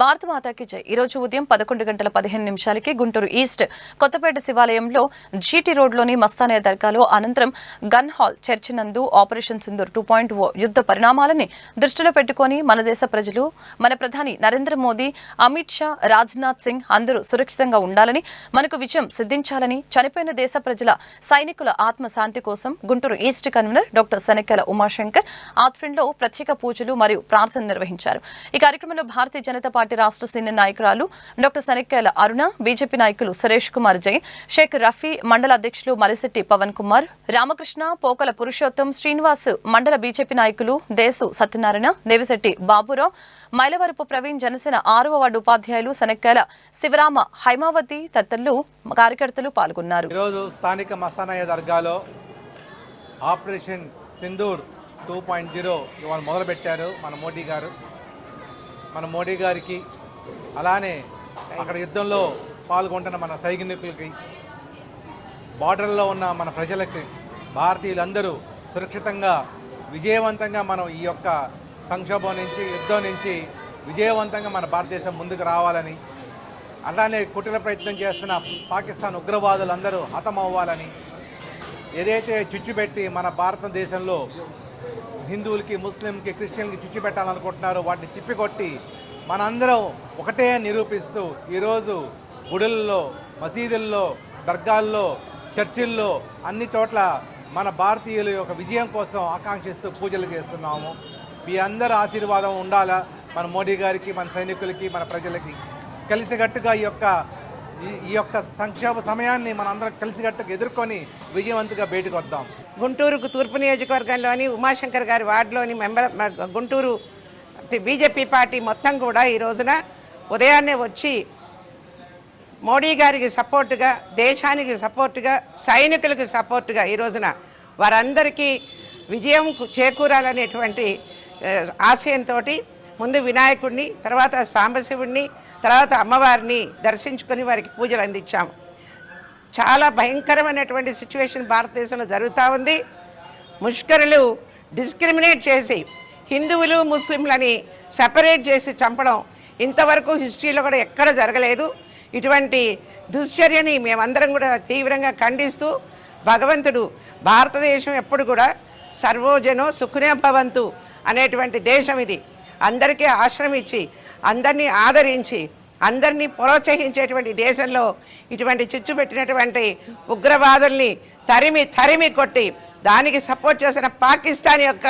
భారత మాతాకి జై. ఈ రోజు ఉదయం పదకొండు గంటల పదిహేను నిమిషాలకి గుంటూరు ఈస్ట్ కొత్తపేట శివాలయంలో జీటీ రోడ్లోని మస్తానయ్య దర్గాలో అనంతరం గన్ హాల్ చర్చి నందు operation Sindoor two point O యుద్ధ పరిణామాలని దృష్టిలో పెట్టుకొని మన దేశ ప్రజలు మన ప్రధాని నరేంద్ర మోదీ అమిత్ షా రాజ్నాథ్ సింగ్ అందరూ సురక్షితంగా ఉండాలని మనకు విజయం సిద్ధించాలని చనిపోయిన దేశ ప్రజల సైనికుల ఆత్మశాంతి కోసం Guntur east convener doctor Sanekkala Umashankar ఆధ్వర్యంలో ప్రత్యేక పూజలు మరియు ప్రార్థన నిర్వహించారు. ఈ కార్యక్రమంలో భారతీయ జనతా పార్టీ రాష్ట్ర సీనియర్ నాయకురాలు డాక్టర్ సనెక్కల అరుణ బీజేపీ నాయకులు సురేష్ కుమార్ జై షేక్ రఫీ మండల అధ్యక్షులు మరిశెట్టి పవన్ కుమార్ రామకృష్ణ పోకల పురుషోత్తం శ్రీనివాస్ మండల బీజేపీ నాయకులు దేశు సత్యనారాయణ దేవిశెట్టి బాబురావు మైలవరపు ప్రవీణ్ జనసేన ఆరవ వార్డు ఉపాధ్యాయులు సనెక్కల శివరామ హైమావతి తదితరులు కార్యకర్తలు పాల్గొన్నారు. ఈరోజు స్థానిక దర్గాలో operation Sindoor two point zero ఇవాళ మొదలుపెట్టారు మన మోడీ గారు. మన మోడీ గారికి అలానే అక్కడ యుద్ధంలో పాల్గొంటున్న మన సైనికులకి బార్డర్లో ఉన్న మన ప్రజలకి భారతీయులందరూ సురక్షితంగా విజయవంతంగా మనం ఈ యొక్క సంక్షోభం నుంచి యుద్ధం నుంచి విజయవంతంగా మన భారతదేశం ముందుకు రావాలని అలానే కుటిల ప్రయత్నం చేస్తున్న పాకిస్తాన్ ఉగ్రవాదులందరూ హతమవ్వాలని ఏదైతే చుచ్చుపెట్టి మన భారతదేశంలో హిందువులకి ముస్లింకి క్రిస్టియన్కి చిచ్చు పెట్టాలనుకుంటున్నారు. వాటిని తిప్పికొట్టి మనందరం ఒకటే నిరూపిస్తూ ఈరోజు గుడుల్లో మసీదుల్లో దర్గాల్లో చర్చిల్లో అన్ని చోట్ల మన భారతీయుల యొక్క విజయం కోసం ఆకాంక్షిస్తూ పూజలు చేస్తున్నాము. మీ అందరి ఆశీర్వాదం ఉండాలా? మన మోడీ గారికి మన సైనికులకి మన ప్రజలకి. కలిసికట్టుగా ఈ యొక్క ఈ- యొక్క సంక్షోభ సమయాన్ని మనందరం కలిసికట్టుగా ఎదుర్కొని విజయవంతంగా బయటకు వద్దాం. గుంటూరుకు తూర్పు నియోజకవర్గంలోని ఉమాశంకర్ గారి వార్డులోని మెంబర్ గుంటూరు బీజేపీ పార్టీ మొత్తం కూడా ఈ రోజున ఉదయాన్నే వచ్చి మోడీ గారికి సపోర్టుగా దేశానికి సపోర్టుగా సైనికులకు సపోర్టుగా ఈ రోజున వారందరికీ విజయం చేకూరాలనేటువంటి ఆశయంతో ముందు వినాయకుడిని తర్వాత సాంబశివుడిని తర్వాత అమ్మవారిని దర్శించుకొని వారికి పూజలు అందించాము. చాలా భయంకరమైనటువంటి సిచ్యువేషన్ భారతదేశంలో జరుగుతూ ఉంది. ముష్కరులు డిస్క్రిమినేట్ చేసి హిందువులు ముస్లింలని సెపరేట్ చేసి చంపడం ఇంతవరకు హిస్టరీలో కూడా ఎక్కడ జరగలేదు. ఇటువంటి దుశ్చర్యని మేమందరం కూడా తీవ్రంగా ఖండిస్తూ భగవంతుడు భారతదేశం ఎప్పుడు కూడా సర్వోజనో సుఖనే భవంతు అనేటువంటి దేశం ఇది. అందరికీ ఆశ్రమించి అందరినీ ఆదరించి అందరినీ ప్రోత్సహించేటువంటి దేశంలో ఇటువంటి చిచ్చు పెట్టినటువంటి ఉగ్రవాదుల్ని తరిమి తరిమి కొట్టి దానికి సపోర్ట్ చేసిన పాకిస్తాన్ యొక్క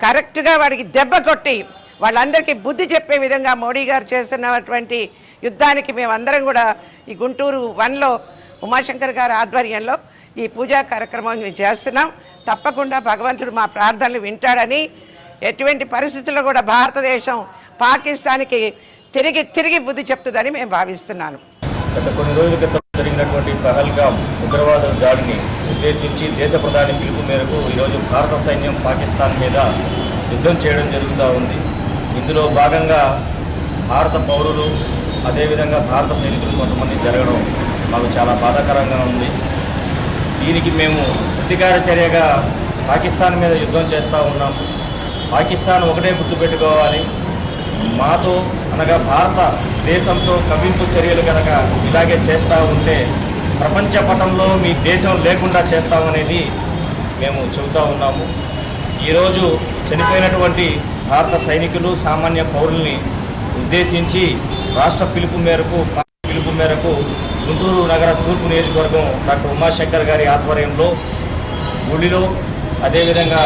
కరెక్ట్గా వాడికి దెబ్బ కొట్టి వాళ్ళందరికీ బుద్ధి చెప్పే విధంగా మోడీ గారు చేస్తున్నటువంటి యుద్ధానికి మేమందరం కూడా ఈ గుంటూరు వన్లో ఉమాశంకర్ గారి ఆధ్వర్యంలో ఈ పూజా కార్యక్రమం మేము చేస్తున్నాం. తప్పకుండా భగవంతుడు మా ప్రార్థనలు వింటాడని ఎటువంటి పరిస్థితుల్లో కూడా భారతదేశం పాకిస్తాన్కి తిరిగి తిరిగి బుద్ధి చెప్తుందని మేము భావిస్తున్నాను. గత కొన్ని రోజుల క్రితం జరిగినటువంటి పహల్గామ్ ఉగ్రవాదుల దాడిని ఉద్దేశించి దేశ ప్రధాని పిలుపు మేరకు ఈరోజు భారత సైన్యం పాకిస్తాన్ మీద యుద్ధం చేయడం జరుగుతూ ఉంది. ఇందులో భాగంగా భారత పౌరులు అదేవిధంగా భారత సైనికులు కొంతమంది జరగడం మాకు చాలా బాధాకరంగా ఉంది. దీనికి మేము ప్రతీకార చర్యగా పాకిస్తాన్ మీద యుద్ధం చేస్తూ ఉన్నాము పాకిస్తాన్ ఒకటే గుర్తుపెట్టుకోవాలి. మాతో అనగా భారత దేశంతో కవింపు చర్యలు కనుక ఇలాగే చేస్తూ ఉంటే ప్రపంచ పటంలో మీ దేశం లేకుండా చేస్తామనేది మేము చెబుతూ ఉన్నాము. ఈరోజు చనిపోయినటువంటి భారత సైనికులు సామాన్య పౌరుల్ని ఉద్దేశించి రాష్ట్ర పిలుపు మేరకు పార్టీ పిలుపు మేరకు గుంటూరు నగర తూర్పు నియోజకవర్గం డాక్టర్ ఉమాశంకర్ గారి ఆధ్వర్యంలో గుడిలో అదేవిధంగా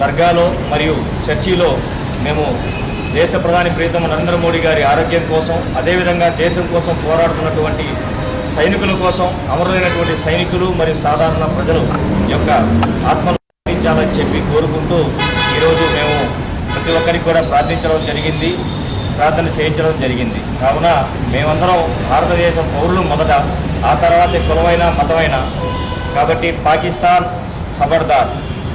దర్గాలో మరియు చర్చిలో మేము దేశ ప్రధాని ప్రీతమ నరేంద్ర మోడీ గారి ఆరోగ్యం కోసం అదేవిధంగా దేశం కోసం పోరాడుతున్నటువంటి సైనికుల కోసం అమరులైనటువంటి సైనికులు మరియు సాధారణ ప్రజలు యొక్క ఆత్మలు చెప్పి కోరుకుంటూ ఈరోజు మేము ప్రతి ఒక్కరికి కూడా ప్రార్థించడం జరిగింది ప్రార్థన చేయించడం జరిగింది. కావున మేమందరం భారతదేశం పౌరులు మొదట ఆ తర్వాత కులమైన మతమైన. కాబట్టి పాకిస్తాన్ ఖబర్దార్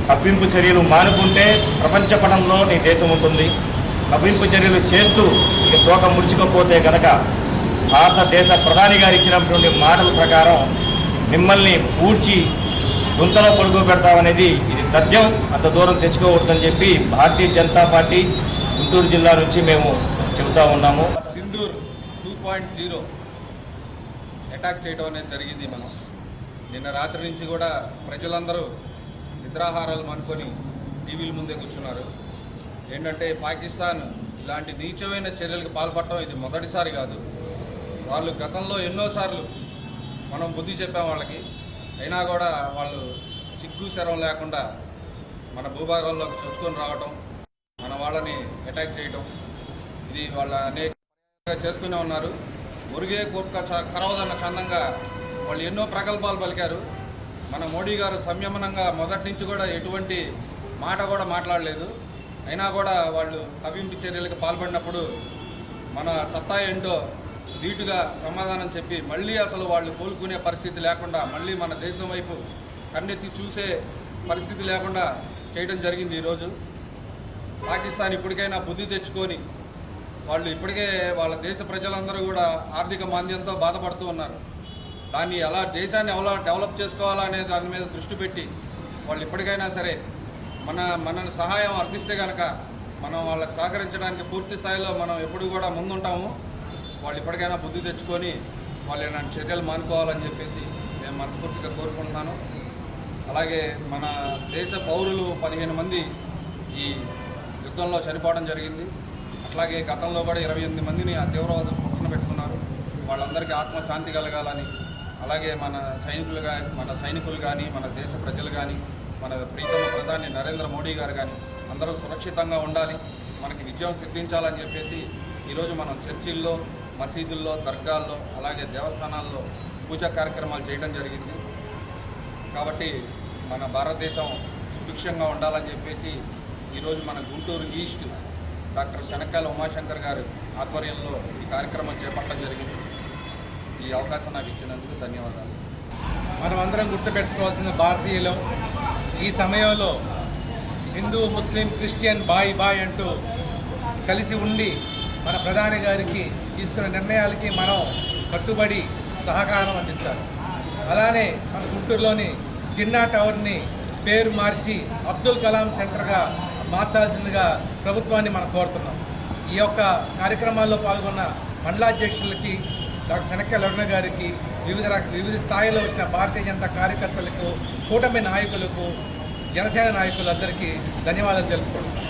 తప్పింపు చర్యలు మానుకుంటే ప్రపంచ పటంలో నీ దేశం ఉంటుంది. కవ్వింపు చర్యలు చేస్తూ ఈ తోక ముడుచుకోపోతే కనుక భారతదేశ ప్రధాని గారు ఇచ్చినటువంటి మాటల ప్రకారం మిమ్మల్ని పూడ్చి గుంతలో పొడుగు పెడతామనేది ఇది తథ్యం. అంత దూరం తెచ్చుకోవద్దని చెప్పి భారతీయ జనతా పార్టీ గుంటూరు జిల్లా నుంచి మేము చెబుతా ఉన్నాము. Sindoor two point zero attack చేయడం అనేది జరిగింది మనం. నిన్న రాత్రి నుంచి కూడా ప్రజలందరూ నిద్రాహారాలు మానుకొని టీవీల ముందే కూర్చున్నారు. ఏంటంటే పాకిస్తాన్ ఇలాంటి నీచమైన చర్యలకు పాల్పడటం ఇది మొదటిసారి కాదు. వాళ్ళు గతంలో ఎన్నోసార్లు మనం బుద్ధి చెప్పాం వాళ్ళకి. అయినా కూడా వాళ్ళు సిగ్గు శరం లేకుండా మన భూభాగంలోకి చొచ్చుకొని రావటం మన వాళ్ళని అటాక్ చేయటం ఇది వాళ్ళ అనేక చేస్తూనే ఉన్నారు. మురిగే కోర్క కరవదన్న చందంగా వాళ్ళు ఎన్నో ప్రగల్భాలు పలికారు. మన మోడీ గారు సంయమనంగా మొదటి నుంచి కూడా ఎటువంటి మాట కూడా మాట్లాడలేదు. అయినా కూడా వాళ్ళు కవింపు చర్యలకు పాల్పడినప్పుడు మన సత్తా ఏంటో ధీటుగా సమాధానం చెప్పి మళ్ళీ అసలు వాళ్ళు కోలుకునే పరిస్థితి లేకుండా మళ్ళీ మన దేశం వైపు కన్నెత్తి చూసే పరిస్థితి లేకుండా చేయడం జరిగింది ఈరోజు. పాకిస్తాన్ ఇప్పటికైనా బుద్ధి తెచ్చుకొని వాళ్ళు ఇప్పటికే వాళ్ళ దేశ ప్రజలందరూ కూడా ఆర్థిక మాంద్యంతో బాధపడుతూ ఉన్నారు. దాన్ని ఎలా దేశాన్ని ఎలా డెవలప్ చేసుకోవాలా అనే దాని మీద దృష్టి పెట్టి వాళ్ళు ఇప్పటికైనా సరే మన మనని సహాయం అర్పిస్తే కనుక మనం వాళ్ళకి సహకరించడానికి పూర్తి స్థాయిలో మనం ఎప్పుడు కూడా ముందుంటాము. వాళ్ళు ఇప్పటికైనా బుద్ధి తెచ్చుకొని వాళ్ళు ఇలాంటి చర్యలు మానుకోవాలని చెప్పేసి నేను మనస్ఫూర్తిగా కోరుకుంటున్నాను. అలాగే మన దేశ పౌరులు పదిహేను మంది ఈ యుద్ధంలో చనిపోవడం జరిగింది. అట్లాగే గతంలో కూడా ఇరవై ఎనిమిది మందిని ఆ తీవ్రవాదులు పక్కన పెట్టుకున్నారు. వాళ్ళందరికీ ఆత్మశాంతి కలగాలని అలాగే మన సైనికులు కానీ మన సైనికులు కానీ మన దేశ ప్రజలు కానీ మన ప్రీతమ ప్రధాని నరేంద్ర మోడీ గారు కానీ అందరూ సురక్షితంగా ఉండాలి. మనకి విజయం సిద్ధించాలని చెప్పేసి ఈరోజు మనం చర్చిల్లో మసీదుల్లో దర్గాల్లో అలాగే దేవస్థానాల్లో పూజా కార్యక్రమాలు చేయడం జరిగింది. కాబట్టి మన భారతదేశం సుభిక్షంగా ఉండాలని చెప్పేసి ఈరోజు మన గుంటూరు ఈస్ట్ డాక్టర్ శనక్కాయల ఉమాశంకర్ గారు ఆధ్వర్యంలో ఈ కార్యక్రమం చేపట్టడం జరిగింది. ఈ అవకాశం నాకు ఇచ్చినందుకు ధన్యవాదాలు. మనం అందరం గుర్తుపెట్టుకోవాల్సిన భారతీయులు. ఈ సమయంలో హిందూ ముస్లిం క్రిస్టియన్ బాయ్ బాయ్ అంటూ కలిసి ఉండి మన ప్రధాని గారికి తీసుకున్న నిర్ణయాలకి మనం కట్టుబడి సహకారం అందించాలి. అలానే మన గుంటూరులోని జిన్నా టవర్ని పేరు మార్చి అబ్దుల్ కలాం సెంటర్గా మార్చాల్సిందిగా ప్రభుత్వాన్ని మనం కోరుతున్నాం. ఈ యొక్క కార్యక్రమాల్లో పాల్గొన్న మండలాధ్యక్షులకి డాక్టర్ శనక్క లరుణ గారికి వివిధ రక- వివిధ స్థాయిలో వచ్చిన భారతీయ జనతా కార్యకర్తలకు కూటమి నాయకులకు జనసేన నాయకులందరికీ ధన్యవాదాలు తెలుపుకుంటున్నాను.